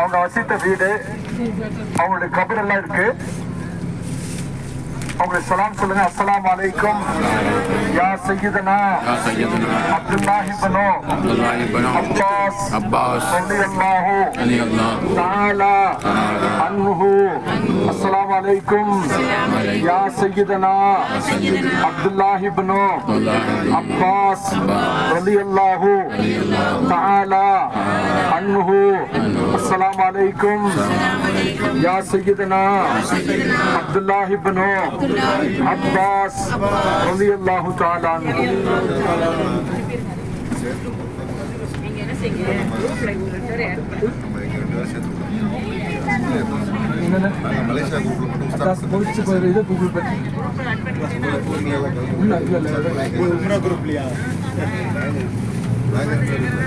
அவங்க வசித்த வீடு அவங்களுடைய கபரெல்லாம் இருக்கு. அவங்களை சலாம் சொல்லுங்க அஸ்லாம் அலைக்கும் யா சையீதனா அப்துல்லாஹி பனோ அப்பாஸ் அப்பாஸ் ரலியல்லாஹு தஆலா அன்ஹு அஸ்லாம் வலைக்கும் யா சையீதனா அப்துல்லாஹி பனோ அப்பாஸ் ரலியல்லாஹு தாலா அன்ஹு अस्सलाम वालेकुम या सैदना अब्दुल्ला इब्न अब्बास रज़ी अल्लाह तआला ಗೂಗಲ್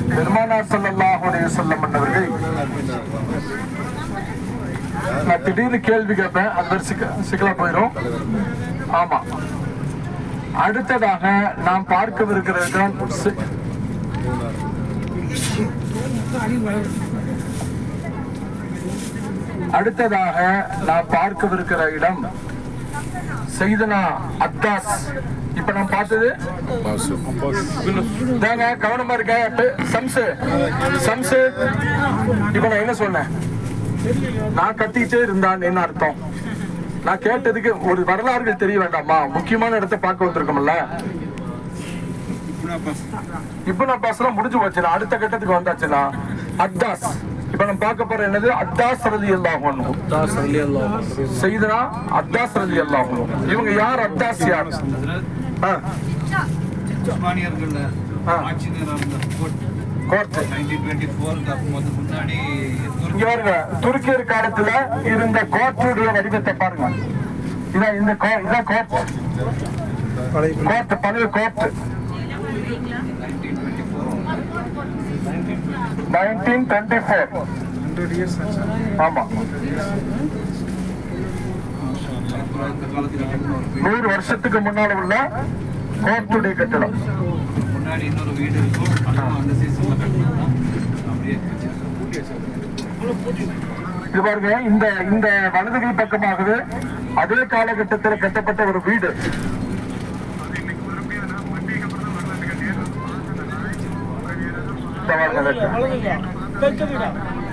பெருமானார் செல்லல்லாஹ் உடைய செல்லம் மன்னவர்கள் நான் திடீர்னு கேள்வி கேட்பேன் அந்த அது சிக்கலா போயிடும் ஆமா. அடுத்ததாக நாம் பார்க்கவிருக்கிறது தான் அடுத்ததாக நாம் பார்க்கவிருக்கிற இடம் செய்தனா அத்தாஸ். இப்ப நான் பார்த்தது தாங்க கவனமா இருக்க? சம்சு சம்சு இப்ப நான் என்ன சொன்னேன்? நான் கத்திக்கிட்டே இருந்தான் என்ன அர்த்தம்? நான் கேட்டதுக்கு ஒரு வரலாறுகள் தெரிய வேண்டாமா? முக்கியமான இடத்த பார்க்க வந்திருக்கோம்ல. இப்ப நான் பேசலாம் முடிஞ்சு போச்சுன்னா அடுத்த கட்டத்துக்கு வந்தாச்சுன்னா அத்தாஸ் இப்ப நம்ம பார்க்க போற என்னது? அத்தாஸ் ரதி அல்லாஹ் செய்தனா அத்தாஸ் ரதி அல்லாஹ் இவங்க யார்? அத்தாஸ் யார்? துருக்கியர் காலத்துல இருந்த கோர்ட்டுடைய வடிவத்தை பாருங்க. இதான் இந்த கோ- இதான் கோர்ட். கோர்ட் பழைய கோர்ட் நைன்டீன் டுவெண்ட்டி ஃபோர் ஆமா. நூறு வருஷத்துக்கு முன்னால உள்ள கோர்ட்டுடைய கட்டடம். முன்னாடி இன்னொரு வீடு இருக்கும். அந்த சீசன்ல கட்டினா அப்படியே இது பாருங்க இந்த இந்த வலதுகை பக்கமாகவே அதே காலகட்டத்தில் கட்டப்பட்ட ஒரு வீடு. இந்த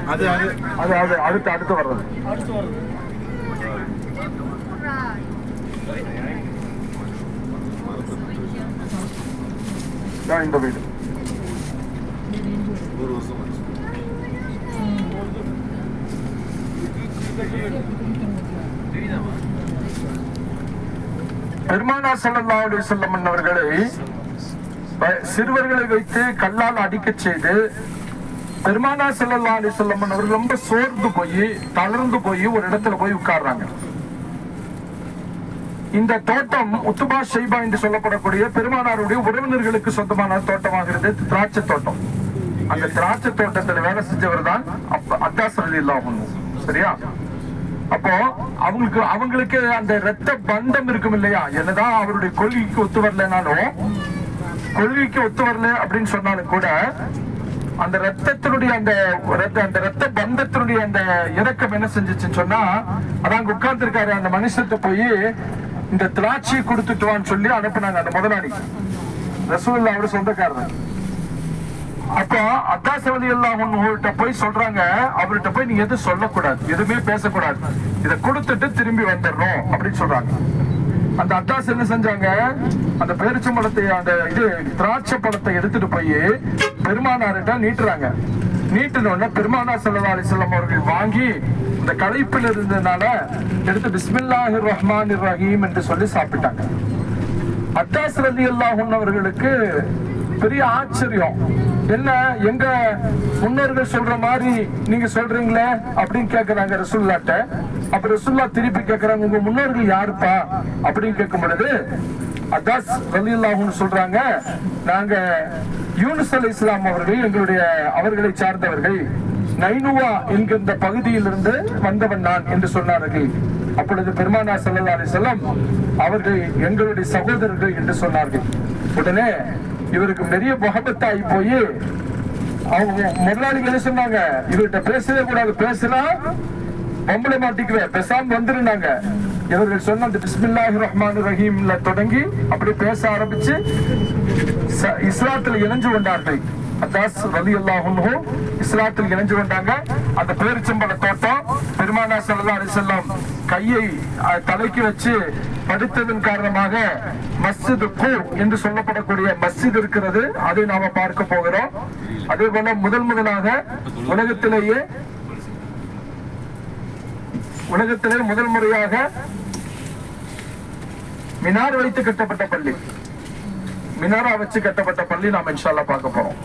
அது அது அது அடுத்து அடுத்து வர்றது இந்த வீடு ஒரு வருஷம் பெருமானா செல்லம் அவர்களை சிறுவர்களை வைத்து கல்லால் அடிக்கச் செய்து பெருமானா செல்லல்லா அலி சொல்லம்மன் அவர்கள் ரொம்ப சோர்ந்து போய் தளர்ந்து போய் ஒரு இடத்துல போய் உட்கார்றாங்க. இந்த தோட்டம் உத்துபா ஷைபா என்று சொல்லப்படக்கூடிய பெருமானாருடைய உறவினர்களுக்கு சொந்தமான தோட்டமாகிறது திராட்சை தோட்டம். அந்த திராட்சை தோட்டத்துல வேலை செஞ்சவர் தான் அத்தாசரல் இல்லாமல் சரியா? அப்போ அவங்களுக்கு அவங்களுக்கு அந்த ரத்த பந்தம் இருக்கும் இல்லையா? என்னதான் அவருடைய கொள்கைக்கு ஒத்து வரலனாலும் கொள்கைக்கு ஒத்து வரல அப்படின்னு சொன்னாலும் கூட அந்த ரத்தத்தினுடைய அந்த ரத்த அந்த ரத்த பந்தத்தினுடைய அந்த இறக்கம் என்ன செஞ்சுச்சுன்னு சொன்னா அதான் உட்கார்ந்து இருக்காரு அந்த மனுஷத்தை போய் இந்த திராட்சையை கொடுத்துட்டுவான்னு சொல்லி அனுப்புனாங்க அந்த முதலாளி. ரசூல்லா அவரு சொந்தக்காரர். அப்போ அத்தாசவதி எல்லாம் உங்கள்கிட்ட போய் சொல்றாங்க அவர்கிட்ட போய் நீங்க எதுவும் சொல்லக்கூடாது எதுவுமே பேசக்கூடாது. இதை கொடுத்துட்டு திரும்பி வந்துடணும் அப்படின்னு சொல்றாங்க. அந்த அட்டாஸ் என்ன செஞ்சாங்க? அந்த பேரிச்சம்பழத்தை அந்த இது திராட்சை பழத்தை எடுத்துட்டு போய் பெருமானார்கிட்ட நீட்டுறாங்க. நீட்டினோடனே பெருமானார் ஸல்லல்லாஹு அலைஹி அவர்கள் வாங்கி இந்த களைப்பில் இருந்ததுனால எடுத்து பிஸ்மில்லாஹி ரஹ்மான் ரஹீம் என்று சொல்லி சாப்பிட்டாங்க. அட்டாஸ் ரதி அல்லாஹ் அவர்களுக்கு பெரிய ஆச்சரியம். என்ன எங்க முன்னோர்கள் சொல்ற மாதிரி நீங்க சொல்றீங்களே அப்படின்னு கேக்குறாங்க ரசுல்லாட்ட. அப்ப ரசுல்லா திருப்பி கேக்குறாங்க உங்க முன்னோர்கள் யாருப்பா? அப்படின்னு கேட்கும் பொழுது அதாஸ் ரலி சொல்றாங்க. நாங்க யூனுஸ் அலி இஸ்லாம் அவர்கள் எங்களுடைய அவர்களை சார்ந்தவர்கள். நைனுவா என்கின்ற பகுதியிலிருந்து வந்தவன் நான் என்று சொன்னார்கள். அப்பொழுது பெருமானா செல்லல்லா அலி செல்லம் அவர்கள் எங்களுடைய சகோதரர்கள் என்று சொன்னார்கள். உடனே இவருக்கு நிறைய முகபத்தாகி போய் அவங்க முதலாளிங்க என்ன சொன்னாங்க? இவர்கிட்ட பேசவே கூடாது பேசினா பொம்பளை மாட்டிக்குவேன் பேசாம வந்துருந்தாங்க இவர்கள் சொன்ன அந்த பிஸ்மில்லாஹி ரஹ்மான் ரஹீம்ல தொடங்கி அப்படி பேச ஆரம்பிச்சு ச- இஸ்லாத்தில் இணைஞ்சு கொண்டார்கள். அத்தாஸ் ரலி அல்லாஹு இஸ்லாத்தில் இணைஞ்சு கொண்டாங்க. அந்த பேரிச்சம்பள தோட்டம் பெருமானா சல்லா அலிசல்லாம் கையை தலைக்கு வச்சு படித்ததன் காரணமாக மஸ்ஜித் கூர் என்று சொல்லப்படக்கூடிய மஸ்ஜித் இருக்கிறது. அதை நாம பார்க்க போகிறோம். அதே போல முதல் முதலாக உலகத்திலேயே உலகத்திலே முதல் முறையாக மினார் வைத்து கட்டப்பட்ட பள்ளி. மினாரா வச்சு கட்டப்பட்ட பள்ளி நாம இன்ஷால்லா பார்க்க போறோம்.